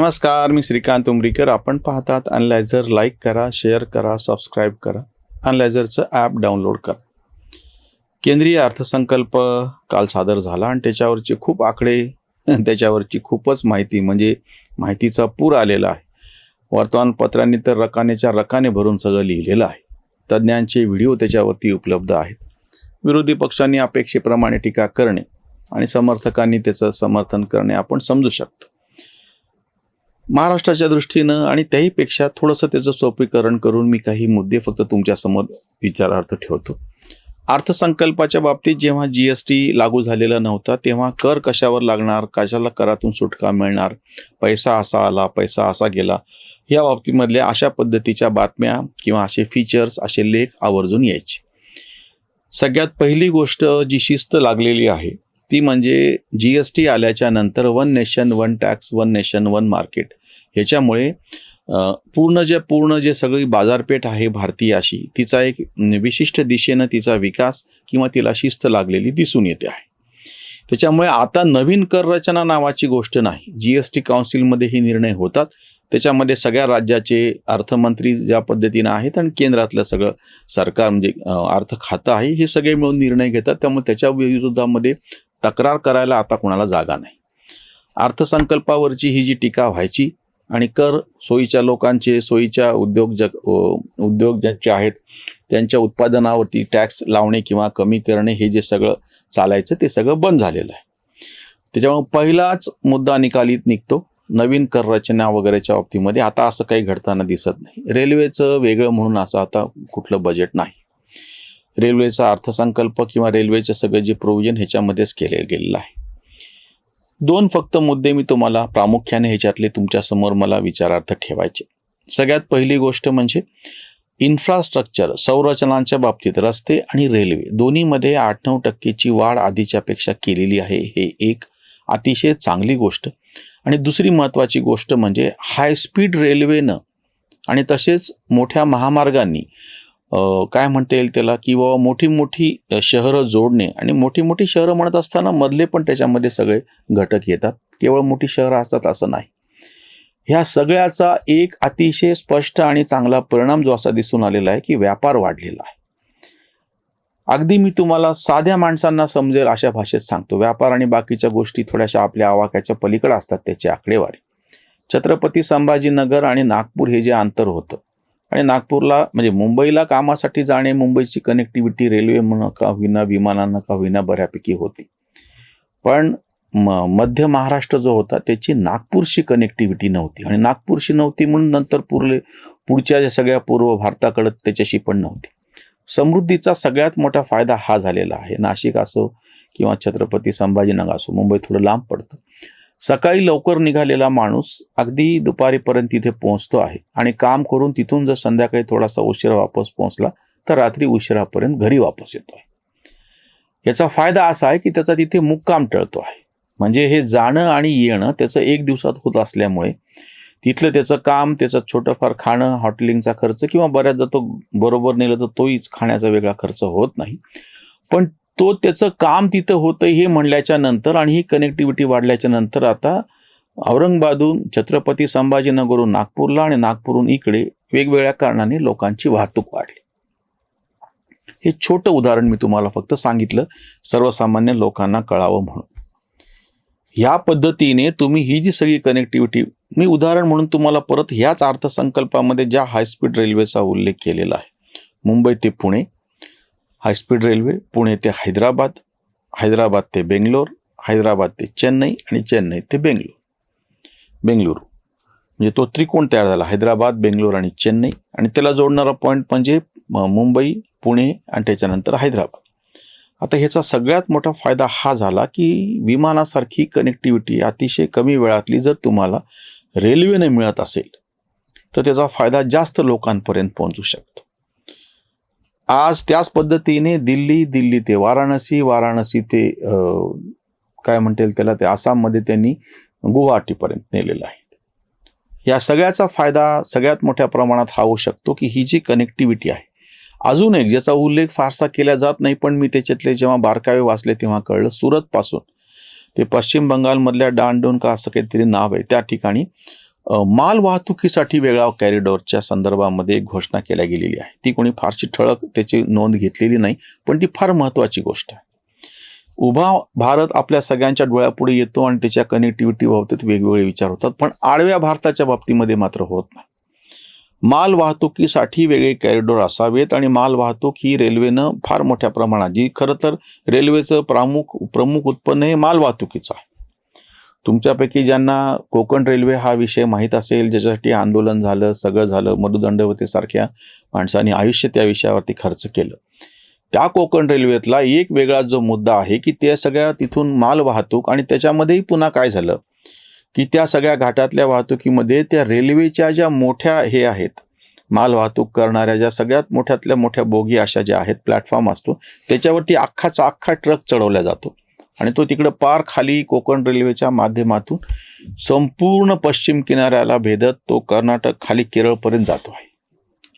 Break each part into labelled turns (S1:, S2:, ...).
S1: नमस्कार मी श्रीकांत उमरीकर. आपण पाहतात अनलायझर लाईक करा शेअर करा सबस्क्राईब करा. अनलायझरचं ॲप डाउनलोड करा. केंद्रीय अर्थसंकल्प काल सादर झाला आणि त्याच्यावरचे खूप आकडे त्याच्यावरची खूपच माहिती म्हणजे माहितीचा पूर आलेला आहे. वर्तमानपत्रांनी तर रकानेच्या रकाने भरून सगळं लिहिलेलं आहे. तज्ज्ञांचे व्हिडिओ त्याच्यावरती उपलब्ध आहेत. विरोधी पक्षांनी अपेक्षेप्रमाणे टीका करणे आणि समर्थकांनी त्याचं समर्थन करणे आपण समजू शकतो. महाराष्ट्राच्या दृष्टीनं आणि त्याहीपेक्षा थोडंसं त्याचं सोपीकरण करून मी काही मुद्दे फक्त तुमच्यासमोर विचारार्थ ठेवतो. अर्थसंकल्पाच्या बाबतीत जेव्हा जी एस टी लागू झालेला नव्हता तेव्हा कर कशावर लागणार कशाला करातून सुटका मिळणार पैसा असा आला पैसा असा गेला या बाबतीमधल्या अशा पद्धतीच्या बातम्या किंवा असे फीचर्स असे लेख आवर्जून यायचे. सगळ्यात पहिली गोष्ट जी शिस्त लागलेली आहे ती म्हणजे जी एस टी आल्याच्यानंतर one nation one tax one nation one market ह्याच्यामुळे पूर्ण जे पूर्ण जे सगळी बाजारपेठ आहे भारतीय अशी तिचा एक विशिष्ट दिशेनं तिचा विकास किंवा तिला शिस्त लागलेली दिसून येते आहे. त्याच्यामुळे आता नवीन कर रचना नावाची गोष्ट नाही. जी एस टी काउन्सिलमध्ये हे निर्णय होतात. त्याच्यामध्ये सगळ्या राज्याचे अर्थमंत्री ज्या पद्धतीनं आहेत आणि केंद्रातलं सगळं सरकार म्हणजे अर्थ खातं आहे हे सगळे मिळून निर्णय घेतात. त्यामुळे त्याच्या विरोधामध्ये तक्रार करायला आता कोणाला जागा नाही. अर्थसंकल्पावरची ही जी टीका व्हायची आणि कर सोयीच्या लोकांचे सोयीच्या उद्योग जग उद्योग ज्यांचे आहेत त्यांच्या उत्पादनावरती टॅक्स लावणे किंवा कमी करणे हे जे सगळं चालायचं ते सगळं बंद झालेलं आहे. त्याच्यामुळे पहिलाच मुद्दा निकालीत निघतो नवीन कर रचना वगैरेच्या बाबतीमध्ये. आता असं काही घडताना दिसत नाही. रेल्वेचं वेगळं म्हणून असं आता कुठलं बजेट नाही. रेल्वेचा अर्थसंकल्प किंवा रेल्वेचं सगळं जे प्रोव्हिजन ह्याच्यामध्येच केले गेलेलं आहे. दोन फक्त मुद्दे मी तुम्हाला प्रामुख्याने ह्याच्यातले तुमच्यासमोर मला विचारार्थ ठेवायचे. सगळ्यात पहिली गोष्ट म्हणजे इन्फ्रास्ट्रक्चर संरचनांच्या बाबतीत रस्ते आणि रेल्वे दोन्हीमध्ये आठ नऊ टक्केची वाढ आधीच्यापेक्षा केलेली आहे हे एक अतिशय चांगली गोष्ट. आणि दुसरी महत्त्वाची गोष्ट म्हणजे हाय स्पीड रेल्वेनं आणि तसेच मोठ्या महामार्गांनी काय म्हणता येईल त्याला की बाबा मोठी मोठी शहरं जोडणे आणि मोठी मोठी शहरं म्हणत असताना मधले पण त्याच्यामध्ये सगळे घटक येतात. केवळ मोठी शहरं असतात असं नाही. ह्या सगळ्याचा एक अतिशय स्पष्ट आणि चांगला परिणाम जो असा दिसून आलेला आहे की व्यापार वाढलेला आहे. अगदी मी तुम्हाला साध्या माणसांना समजेल अशा भाषेत सांगतो. व्यापार आणि बाकीच्या गोष्टी थोड्याशा आपल्या आवाक्याच्या पलीकडे असतात त्याची आकडेवारी. छत्रपती संभाजीनगर आणि नागपूर हे जे अंतर होतं आणि नागपूरला म्हणजे मुंबईला कामासाठी जाणे मुंबईची कनेक्टिव्हिटी रेल्वे म्हणून का होईना विमानानं का होईना बऱ्यापैकी होती. पण म मध्य महाराष्ट्र जो होता त्याची नागपूरशी कनेक्टिव्हिटी नव्हती. आणि नागपूरशी नव्हती म्हणून नंतर पुरले पुढच्या ज्या सगळ्या पूर्व भारताकडं त्याच्याशी पण नव्हती. समृद्धीचा सगळ्यात मोठा फायदा हा झालेला आहे. नाशिक असो किंवा छत्रपती संभाजीनगर असो मुंबई थोडं लांब पडतं. सकाळी लवकर निघालेला माणूस अगदी दुपारीपर्यंत तिथे पोहोचतो आहे. आणि काम करून तिथून जर संध्याकाळी थोडासा उशिरा वापस पोहोचला तर रात्री उशिरापर्यंत घरी वापस येतो आहे. याचा फायदा असा आहे की त्याचा तिथे मुक्काम टळतो आहे. म्हणजे हे जाणं आणि येणं त्याचं एक दिवसात होत असल्यामुळे तिथलं त्याचं काम त्याचं छोटंफार खाणं हॉटेलिंगचा खर्च किंवा बऱ्याचदा तो बरोबर नेलं तर तोहीच खाण्याचा वेगळा खर्च होत नाही. पण तो त्याचं काम तिथं होतं हे म्हणल्याच्या नंतर आणि ही कनेक्टिव्हिटी वाढल्याच्या नंतर आता औरंगाबादहून छत्रपती संभाजीनगरहून नागपूरला आणि नागपूरहून इकडे वेगवेगळ्या कारणाने लोकांची वाहतूक वाढली. हे छोटं उदाहरण मी तुम्हाला फक्त सांगितलं सर्वसामान्य लोकांना कळावं म्हणून. ह्या पद्धतीने तुम्ही ही जी सगळी कनेक्टिव्हिटी मी उदाहरण म्हणून तुम्हाला परत ह्याच अर्थसंकल्पामध्ये ज्या हायस्पीड रेल्वेचा उल्लेख केलेला आहे मुंबई ते पुणे हायस्पीड रेल्वे पुणे ते हैदराबाद हैदराबाद ते बेंगलोर हैदराबाद ते चेन्नई आणि चेन्नई ते बेंगलोर. बेंगलुरू. म्हणजे तो त्रिकोण तयार झाला हैदराबाद बेंगलोर आणि चेन्नई आणि त्याला जोडणारा पॉईंट म्हणजे मुंबई पुणे आणि त्याच्यानंतर हैदराबाद. आता ह्याचा सगळ्यात मोठा फायदा हा झाला की विमानासारखी कनेक्टिव्हिटी अतिशय कमी वेळातली जर तुम्हाला रेल्वेने मिळत असेल तर त्याचा फायदा जास्त लोकांपर्यंत पोहोचू शकतो. आज त्याच पद्धतीने दिल्ली दिल्ली ते वाराणसी वाराणसी ते काय म्हणता येईल त्याला ते आसाममध्ये त्यांनी गुवाहाटीपर्यंत नेलेलं आहे. या सगळ्याचा फायदा सगळ्यात मोठ्या प्रमाणात हा होऊ शकतो की ही जी कनेक्टिव्हिटी आहे. अजून एक ज्याचा उल्लेख फारसा केला जात नाही पण मी त्याच्यातले जेव्हा बारकावे वाचले तेव्हा कळलं सुरतपासून. ते पश्चिम बंगालमधल्या डांडोन का असं काहीतरी नाव आहे. त्या ठिकाणी माल वाहतुकीसाठी वेगळा कॅरिडॉरच्या संदर्भामध्ये एक घोषणा केल्या गेलेली आहे. ती कोणी फारशी ठळक त्याची नोंद घेतलेली नाही पण ती फार महत्त्वाची गोष्ट आहे. उभा भारत आपल्या सगळ्यांच्या डोळ्यापुढे येतो आणि त्याच्या कनेक्टिव्हिटी बाबतीत वेगवेगळे विचार होतात पण आडव्या भारताच्या बाबतीमध्ये मात्र होत नाही. माल वाहतुकीसाठी वेगळे कॅरिडॉर असावेत आणि माल वाहतूक ही रेल्वेनं फार मोठ्या प्रमाणात जी खरं तर रेल्वेचं प्रमुख प्रमुख उत्पन्न हे माल वाहतुकीचं आहे. तुमच्यापैकी ज्यांना कोकण रेल्वे हा विषय माहीत असेल ज्याच्यासाठी आंदोलन झालं सगळं झालं मधुदंडवतेसारख्या माणसांनी आयुष्य त्या विषयावरती खर्च केलं. त्या कोकण रेल्वेतला एक वेगळा जो मुद्दा आहे की त्या सगळ्या तिथून माल वाहतूक आणि त्याच्यामध्येही पुन्हा काय झालं? की त्या सगळ्या घाटातल्या वाहतुकीमध्ये त्या रेल्वेच्या ज्या मोठ्या हे आहेत माल वाहतूक करणाऱ्या ज्या सगळ्यात मोठ्यातल्या मोठ्या बोगी अशा ज्या आहेत प्लॅटफॉर्म असतो त्याच्यावरती अख्खाचा अख्खा ट्रक चढवला जातो. आणि तो तिकडं पार खाली कोकण रेल्वेच्या माध्यमातून संपूर्ण पश्चिम किनाऱ्याला भेदत तो कर्नाटक खाली केरळपर्यंत जातो आहे.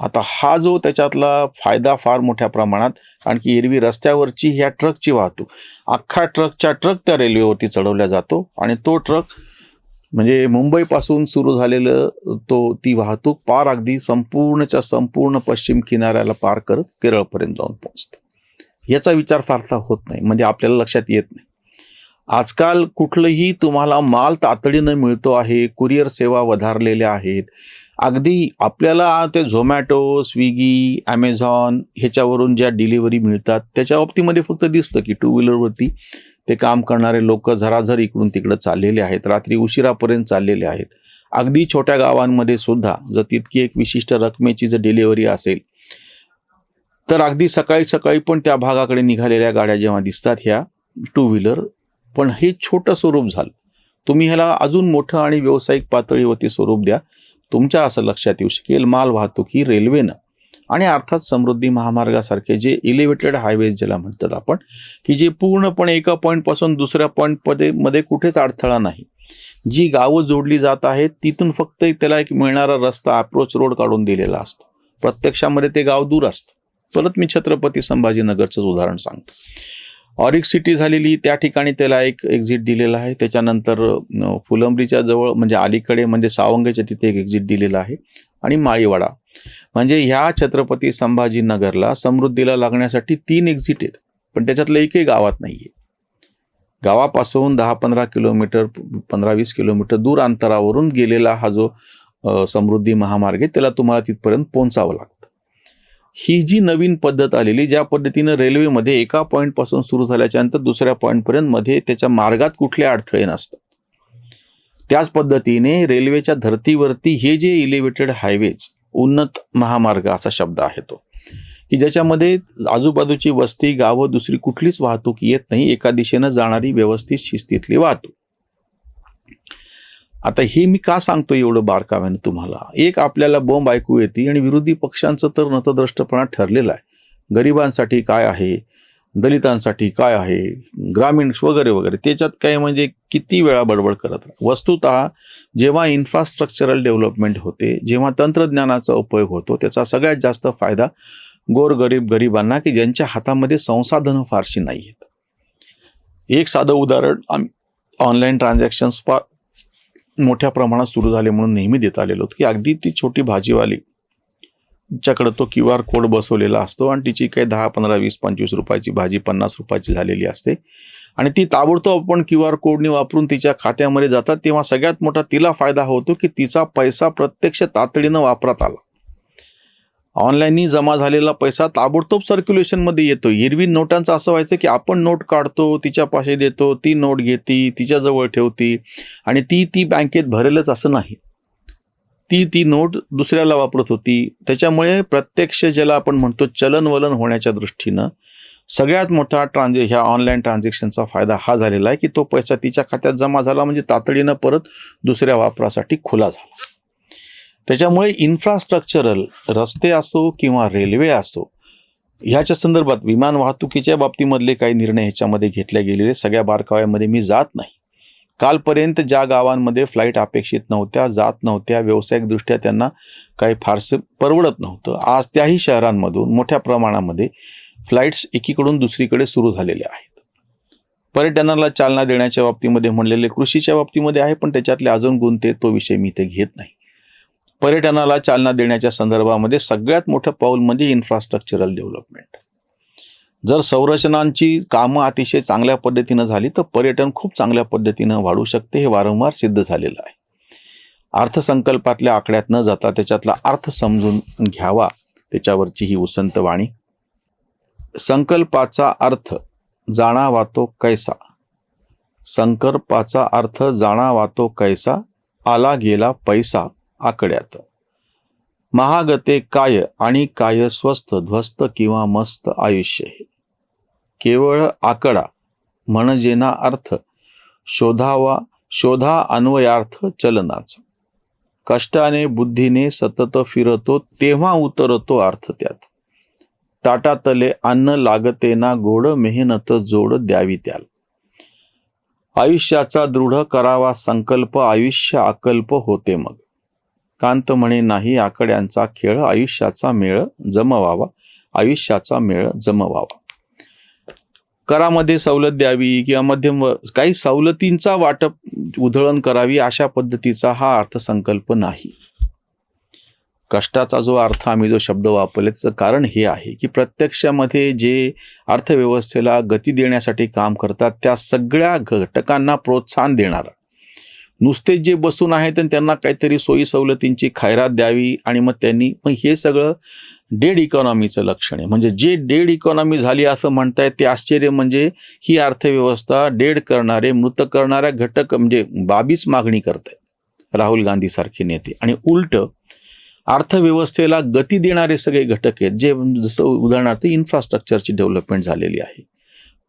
S1: आता हा जो त्याच्यातला फायदा फार मोठ्या प्रमाणात आणखी एरवी रस्त्यावरची ह्या ट्रकची वाहतूक अख्खा ट्रकच्या ट्रक त्या रेल्वेवरती चढवला जातो आणि तो ट्रक म्हणजे मुंबईपासून सुरू झालेलं तो ती वाहतूक पार अगदी संपूर्णच्या संपूर्ण पश्चिम किनाऱ्याला पार करत केरळपर्यंत जाऊन पोहोचते. याचा विचार फारसा होत नाही. म्हणजे आपल्याला लक्षात येत नाही. आजकाल कुठलंही तुम्हाला माल तातडीनं मिळतो आहे कुरिअर सेवा वधारलेल्या आहेत. अगदी आपल्याला ते झोमॅटो स्विगी ॲमेझॉन ह्याच्यावरून ज्या डिलिव्हरी मिळतात त्याच्या बाबतीमध्ये फक्त दिसतं की टू व्हीलरवरती ते काम करणारे लोक झराझर इकडून तिकडं चाललेले आहेत रात्री उशिरापर्यंत चाललेले आहेत. अगदी छोट्या गावांमध्ये सुद्धा जर तितकी एक विशिष्ट रकमेची जर डिलिव्हरी असेल तर अगदी सकाळी सकाळी पण त्या भागाकडे निघालेल्या गाड्या जेव्हा दिसतात ह्या टू व्हीलर पण हे छोटं स्वरूप झालं. तुम्ही ह्याला अजून मोठं आणि व्यावसायिक पातळीवरती स्वरूप द्या. तुमच्या असं लक्षात येऊ शकेल माल वाहतूक ही रेल्वेनं. आणि अर्थात समृद्धी महामार्गासारखे जे इलिव्हेटेड हायवेज ज्याला म्हणतात आपण की जे पूर्णपणे एका पॉईंटपासून दुसऱ्या पॉईंटमध्ये मध्ये कुठेच अडथळा नाही. जी गावं जोडली जात आहेत तिथून फक्त त्याला एक मिळणारा रस्ता अप्रोच रोड काढून दिलेला असतो. प्रत्यक्षामध्ये ते गाव दूर असतं. परत मी छत्रपती संभाजीनगरचंच उदाहरण सांगतो. ऑरिक सिटी झालेली त्या ठिकाणी त्याला एक एक्झिट दिलेला आहे. त्याच्यानंतर फुलंब्रीच्या जवळ म्हणजे अलीकडे म्हणजे सावंगेच्या तिथे एक एक्झिट दिलेला आहे. आणि माळीवाडा. म्हणजे ह्या छत्रपती संभाजीनगरला समृद्धीला लागण्यासाठी तीन एक्झिट आहेत. पण त्याच्यातलं एकही गावात नाही आहे गावापासून दहा पंधरा किलोमीटर पंधरा वीस किलोमीटर दूर अंतरावरून गेलेला हा जो समृद्धी महामार्ग आहे त्याला तुम्हाला तिथपर्यंत पोहोचावं लागतं. ही जी नवीन पद्धत आलेली ज्या पद्धतीनं रेल्वेमध्ये एका पॉईंटपासून सुरू झाल्याच्यानंतर दुसऱ्या पॉईंटपर्यंत मध्ये त्याच्या मार्गात कुठले अडथळे नसतात. त्याच पद्धतीने रेल्वेच्या धर्तीवरती हे जे इलिव्हेटेड हायवेज उन्नत महामार्ग असा शब्द आहे तो. की ज्याच्यामध्ये आजूबाजूची वस्ती गावं दुसरी कुठलीच वाहतूक येत नाही एका दिशेनं जाणारी व्यवस्थित शिस्तीतली वाहतूक. आता हे मी का सांगतो एवढं बारकाव्याने तुम्हाला? एक आपल्याला बॉम्ब ऐकू येते आणि विरोधी पक्षांचं तर नतद्रष्टपणा ठरलेलं आहे. गरिबांसाठी काय आहे? दलितांसाठी काय आहे? ग्रामीण वगैरे वगैरे. त्याच्यात काय म्हणजे किती वेळा बडबड करत राहा वस्तुत जेव्हा इन्फ्रास्ट्रक्चरल डेव्हलपमेंट होते जेव्हा तंत्रज्ञानाचा उपयोग होतो त्याचा सगळ्यात जास्त फायदा गोरगरीब गरिबांना की ज्यांच्या हातामध्ये संसाधनं फारशी नाही आहेत एक साधं उदाहरण आम्ही ऑनलाईन ट्रान्झॅक्शन्स फार मोठ्या प्रमाणात सुरू झाले म्हणून नेहमी देत आलेलो होतो. की अगदी ती छोटी भाजीवाली च्याकडे तो क्यू आर कोड बसवलेला असतो आणि तिची काही दहा पंधरा वीस पंचवीस रुपयाची भाजी पन्नास रुपयाची झालेली असते. आणि ती ताबडतोब आपण क्यू आर कोडने वापरून तिच्या खात्यामध्ये जातात. तेव्हा सगळ्यात मोठा तिला फायदा होतो की तिचा पैसा प्रत्यक्ष तातडीनं वापरात आला. ऑनलाईननी जमा झालेला पैसा ताबडतोब सर्क्युलेशनमध्ये येतो. एरवी नोटांचं असं व्हायचं की आपण नोट काढतो तिच्या पाशी देतो ती नोट घेती तिच्याजवळ ठेवती आणि ती ती बँकेत भरेलच असं नाही. ती ती नोट दुसऱ्याला वापरत होती. त्याच्यामुळे प्रत्यक्ष ज्याला आपण म्हणतो चलनवलन होण्याच्या दृष्टीनं सगळ्यात मोठा ट्रान्झे ह्या ऑनलाईन ट्रान्झॅक्शनचा फायदा हा झालेला आहे की तो पैसा तिच्या खात्यात जमा झाला म्हणजे तातडीनं परत दुसऱ्या वापरासाठी खुला झाला. त्याच्यामुळे इन्फ्रास्ट्रक्चरल रस्ते असो किंवा रेल्वे असो ह्याच्या संदर्भात विमान वाहतुकीच्या बाबतीमधले काही निर्णय ह्याच्यामध्ये घेतले गेलेले सगळ्या बारकाव्यामध्ये मी जात नाही. कालपर्यंत ज्या गावांमध्ये फ्लाईट अपेक्षित नव्हत्या जात नव्हत्या व्यावसायिकदृष्ट्या त्यांना काही फारसं परवडत नव्हतं. आज त्याही शहरांमधून मोठ्या प्रमाणामध्ये फ्लाईट्स एकीकडून दुसरीकडे सुरू झालेल्या आहेत. पर्यटनाला चालना देण्याच्या बाबतीमध्ये म्हणलेले कृषीच्या बाबतीमध्ये आहे पण त्याच्यातले अजून गुण ते तो विषय मी इथे घेत नाही. पर्यटनाला चालना देण्याच्या संदर्भामध्ये सगळ्यात मोठं पाऊल म्हणजे इन्फ्रास्ट्रक्चरल डेव्हलपमेंट जर संरचनांची कामं अतिशय चांगल्या पद्धतीनं झाली तर पर्यटन खूप चांगल्या पद्धतीनं वाढू शकते हे वारंवार सिद्ध झालेलं आहे. अर्थसंकल्पातल्या आकड्यात न जाता त्याच्यातला अर्थ समजून घ्यावा त्याच्यावरची ही उसंत वाणी. संकल्पाचा अर्थ जाणावा तो कैसा? संकल्पाचा अर्थ जाणावा तो कैसा? आला गेला पैसा. आकड्यात. महागते काय आणि काय स्वस्त ध्वस्त किंवा मस्त आयुष्य हे. केवळ आकडा म्हणजे ना अर्थ शोधावा शोधा अन्वयार्थ चलनाचा. कष्टाने बुद्धीने सतत फिरतो तेव्हा उतरतो अर्थ त्यात. ताटातले अन्न लागते ना गोड मेहनत जोड द्यावी त्याला. आयुष्याचा दृढ करावा संकल्प आयुष्य अकल्प होते मग. कांत म्हणे नाही आकड्यांचा खेळ आयुष्याचा मेळ जमवावा. आयुष्याचा मेळ जमवावा. करामध्ये सवलत द्यावी किंवा मध्यम व- काही सवलतींचा वाटप उधळण करावी अशा पद्धतीचा हा अर्थसंकल्प नाही. कष्टाचा जो अर्थ आम्ही जो शब्द वापरले त्याचं कारण हे आहे की प्रत्यक्षामध्ये जे अर्थव्यवस्थेला गती देण्यासाठी काम करतात त्या सगळ्या घटकांना प्रोत्साहन देणारा नुसते जे बसून आहेत आणि त्यांना काहीतरी सोयी सवलतींची खैरात द्यावी आणि मग त्यांनी मग हे सगळं डेड इकॉनॉमीचं लक्षण आहे. म्हणजे जे डेड इकॉनॉमी झाली असं म्हणतायत ते आश्चर्य म्हणजे ही अर्थव्यवस्था डेड करणारे मृत करणाऱ्या घटक म्हणजे बाबीच मागणी करतायत राहुल गांधी सारखे नेते. आणि उलट अर्थव्यवस्थेला गती देणारे सगळे घटक आहेत जे जसं उदाहरणार्थ इन्फ्रास्ट्रक्चरची डेव्हलपमेंट झालेली आहे.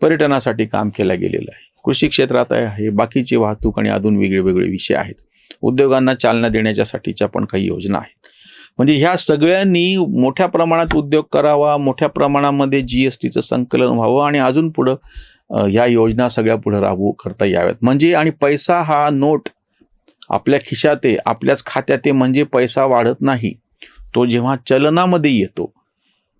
S1: पर्यटनासाठी काम केलं गेलेलं आहे. कृषी क्षेत्रात आहे बाकीची वाहतूक आणि अजून वेगळे वेगळे विषय आहेत. उद्योगांना चालना देण्याच्यासाठीच्या पण काही योजना आहेत. म्हणजे ह्या सगळ्यांनी मोठ्या प्रमाणात उद्योग करावा मोठ्या प्रमाणामध्ये जी एस टीचं संकलन व्हावं आणि अजून पुढं ह्या योजना सगळ्या पुढं राबवू करता याव्यात. म्हणजे आणि पैसा हा नोट आपल्या खिशात आहे आपल्याच खात्यात आहे म्हणजे पैसा वाढत नाही. तो जेव्हा चलनामध्ये येतो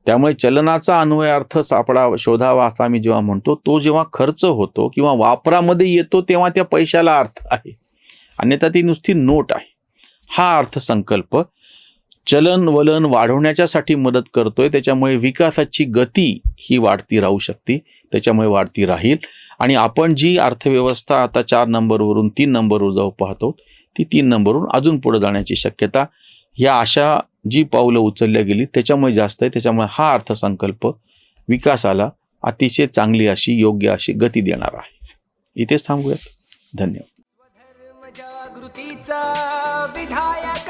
S1: त्यामुळे चलनाचा अन्वय अर्थ सापडा शोधावा असा मी जेव्हा म्हणतो तो जेव्हा खर्च होतो किंवा वापरामध्ये येतो तेव्हा त्या पैशाला अर्थ आहे. अन्यथा ती नुसती नोट आहे. हा अर्थसंकल्प चलन वलन वाढवण्याच्यासाठी मदत करतोय त्याच्यामुळे विकासाची गती ही वाढती राहू शकते त्याच्यामुळे वाढती राहील. आणि आपण जी अर्थव्यवस्था आता चार नंबरवरून तीन नंबरवर जाऊ पाहतो ती तीन नंबरवरून अजून पुढे जाण्याची शक्यता या अशा जी पावलं उचलली गेली त्याच्यामुळे जास्त आहे त्याच्यामुळे हा अर्थसंकल्प विकासाला अतिशय चांगली अशी योग्य अशी गती देणार आहे. इथेच थांबूयात. धन्यवाद.
S2: जागृतीचा विधायक